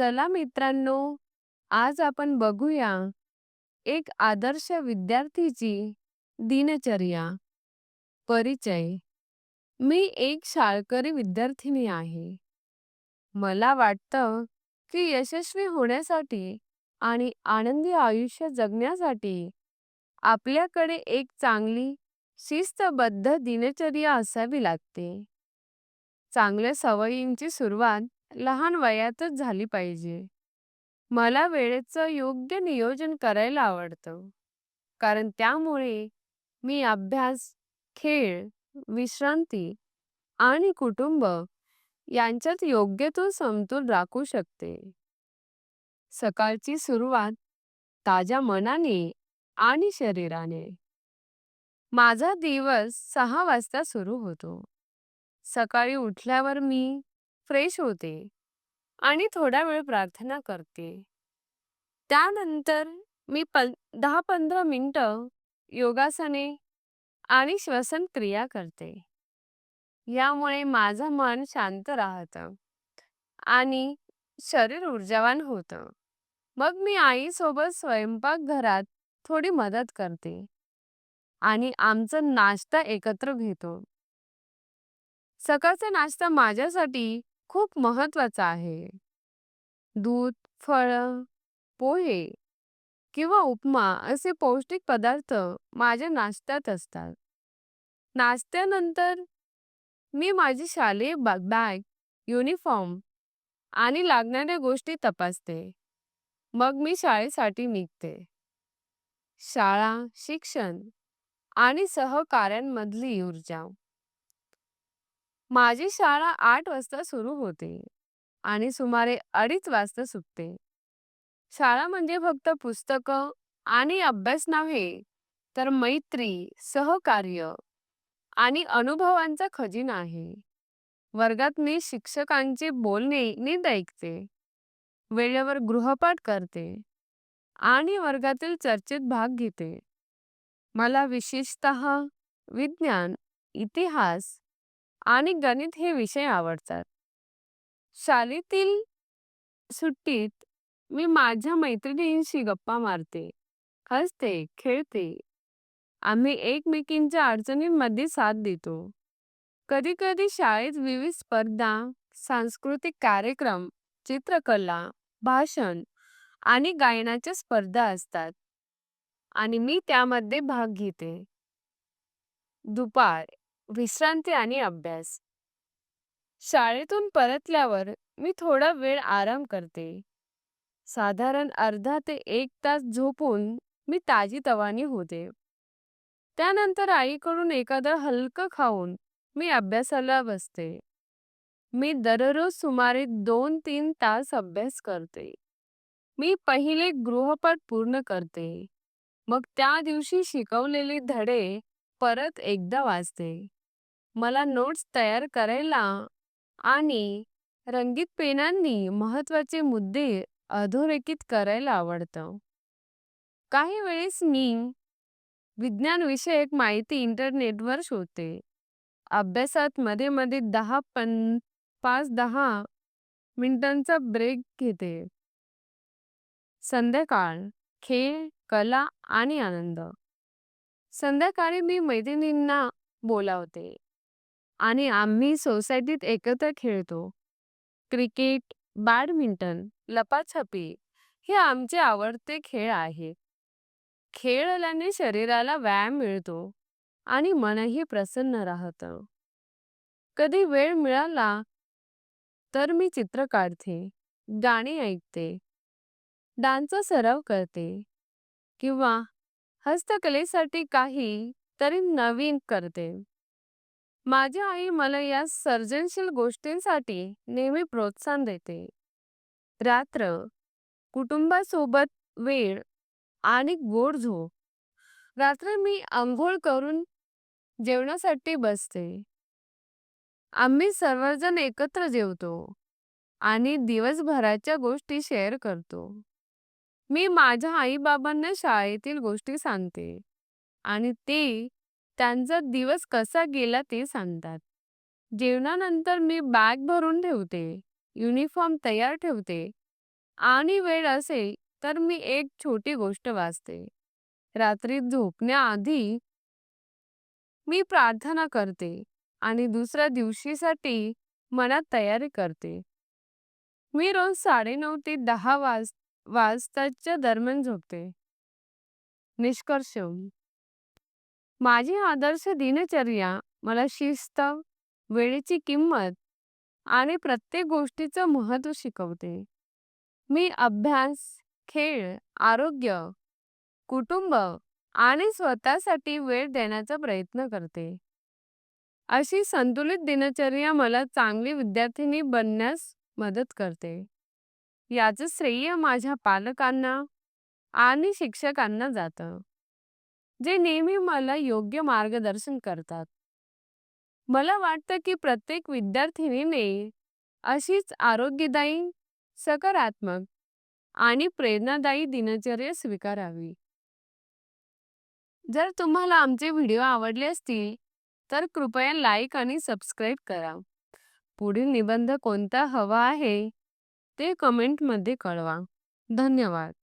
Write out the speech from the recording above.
चला मित्रांनो, आज आपण बघूया एक आदर्श विद्यार्थीची दिनचर्या. परिचय मी एक शाळकरी विद्यार्थिनी आहे. मला वाटतं की यशस्वी होण्यासाठी आणि आनंदी आयुष्य जगण्यासाठी आपल्याकडे एक चांगली शिस्तबद्ध दिनचर्या असावी लागते. चांगल्या सवयींची सुरुवात लहान वयातच झाली पाहिजे. मला वेळेचं योग्य नियोजन करायला आवडतं, कारण त्यामुळे मी अभ्यास, खेळ, विश्रांती आणि कुटुंब यांच्यात योग्य तो समतोल राखू शकते. सकाळची सुरुवात ताज्या मनाने आणि शरीराने. माझा दिवस सहा वाजता सुरू होतो. सकाळी उठल्यावर मी फ्रेश होते आणि थोडा वेळ प्रार्थना करते. त्यानंतर मी पं दहा पंधरा मिनिटं योगासने आणि श्वसन क्रिया करते. यामुळे माझं मन शांत राहतं आणि शरीर ऊर्जावान होतं. मग मी आईसोबत स्वयंपाकघरात थोडी मदत करते आणि आमचा नाश्ता एकत्र घेतो. सकाळचा नाश्ता माझ्यासाठी खूप महत्त्वाचा आहे. दूध, फळं, पोहे किंवा उपमा असे पौष्टिक पदार्थ माझ्या नाश्त्यात असतात. नाश्त्यानंतर मी माझी शालेय बा बॅग, युनिफॉर्म आणि लागणाऱ्या गोष्टी तपासते. मग मी शाळेसाठी निघते. शाळा, शिक्षण आणि सहकाऱ्यांमधली ऊर्जा. माझी शाळा आठ वाजता सुरू होते आणि सुमारे अडीच वाजता सुटते. शाळा म्हणजे फक्त पुस्तकं आणि अभ्यास नव्हे, तर मैत्री, सहकार्य आणि अनुभवांचा खजिना आहे. वर्गात मी शिक्षकांचे बोलणे नीट ऐकते, वेळेवर गृहपाठ करते आणि वर्गातील चर्चेत भाग घेते. मला विशेषतः विज्ञान, इतिहास आणि गणित हे विषय आवडतात. शाळेतील सुट्टीत मी माझ्या मैत्रिणींशी गप्पा मारते, हसते, खेळते. आम्ही एकमेकींच्या अडचणींमध्ये साथ देतो. कधी-कधी शाळेत विविध स्पर्धा, सांस्कृतिक कार्यक्रम, चित्रकला, भाषण आणि गायनाच्या स्पर्धा असतात आणि मी त्यामध्ये भाग घेते. दुपार, विश्रांती आणि अभ्यास. शाळेतून परतल्यावर मी थोडा वेळ आराम करते. साधारण अर्धा ते एक तास झोपून मी ताजीतवानी होते. त्यानंतर आईकडून एखादं हलकं खाऊन मी अभ्यासाला बसते. मी दररोज सुमारे दोन तीन तास अभ्यास करते. मी पहिले गृहपाठ पूर्ण करते, मग त्या दिवशी शिकवलेले धडे परत एकदा वाचते. मला नोट्स तयार करायला आणि रंगीत पेनांनी महत्त्वाचे मुद्दे अधोरेखित करायला आवडतं. काही वेळेस मी विज्ञान विषयक माहिती इंटरनेटवर शोधते. अभ्यासात मध्ये मध्ये दहा पन पाच दहा मिनिटांचा ब्रेक घेते. संध्याकाळ, खेळ, कला आणि आनंद. संध्याकाळी मी मैत्रिणींना बोलावते आणि आम्ही सोसायटीत एकत्र खेळतो. क्रिकेट, बॅडमिंटन, लपाछपी हे आमचे आवडते खेळ आहेत. खेळल्याने शरीराला व्यायाम मिळतो आणि मनही प्रसन्न राहतं. कधी वेळ मिळाला तर मी चित्र काढते, गाणी ऐकते, डान्सचा सराव करते किंवा हस्तकलेसाठी काही तरी नवीन करते. माझी आई मला या सर्जनशील गोष्टींसाठी नेहमी प्रोत्साहन देते. रात्र, कुटुंबासोबत वेळ आणि गोड झोप. रात्री मी अंघोळ करून जेवणासाठी बसते. आम्ही सर्वजण एकत्र जेवतो आणि दिवसभराच्या गोष्टी शेअर करतो. मी माझ्या आई-बाबांना शाळेतील गोष्टी सांगते आणि ते त्यांचा दिवस कसा गेला ते सांगतात. जेवणानंतर मी बॅग भरून ठेवते, युनिफॉर्म तयार ठेवते आणि वेळ असेल तर मी एक छोटी गोष्ट वाचते. रात्री झोपण्याआधी मी प्रार्थना करते आणि दुसऱ्या दिवशीसाठी मनात तयारी करते. मी रोज 9:30 ते दहा वाज वाजताच्या दरम्यान झोपते. निष्कर्ष माझी आदर्श दिनचर्या मला शिस्त, वेळेची किंमत आणि प्रत्येक गोष्टीचं महत्त्व शिकवते. मी अभ्यास, खेळ, आरोग्य, कुटुंब आणि स्वतःसाठी वेळ देण्याचा प्रयत्न करते. अशी संतुलित दिनचर्या मला चांगली विद्यार्थिनी बनण्यास मदत करते. याचं श्रेय माझ्या पालकांना आणि शिक्षकांना जातं, जे नेहमी मला योग्य मार्गदर्शन करतात. मला वाटतं की प्रत्येक विद्यार्थिनीने अशीच आरोग्यदायी, सकारात्मक आणि प्रेरणादायी दिनचर्या स्वीकारावी. जर तुम्हाला आमचे व्हिडिओ आवडले असतील तर कृपया लाईक आणि सबस्क्राईब करा. पुढील निबंध कोणता हवा आहे ते कमेंटमध्ये कळवा. धन्यवाद.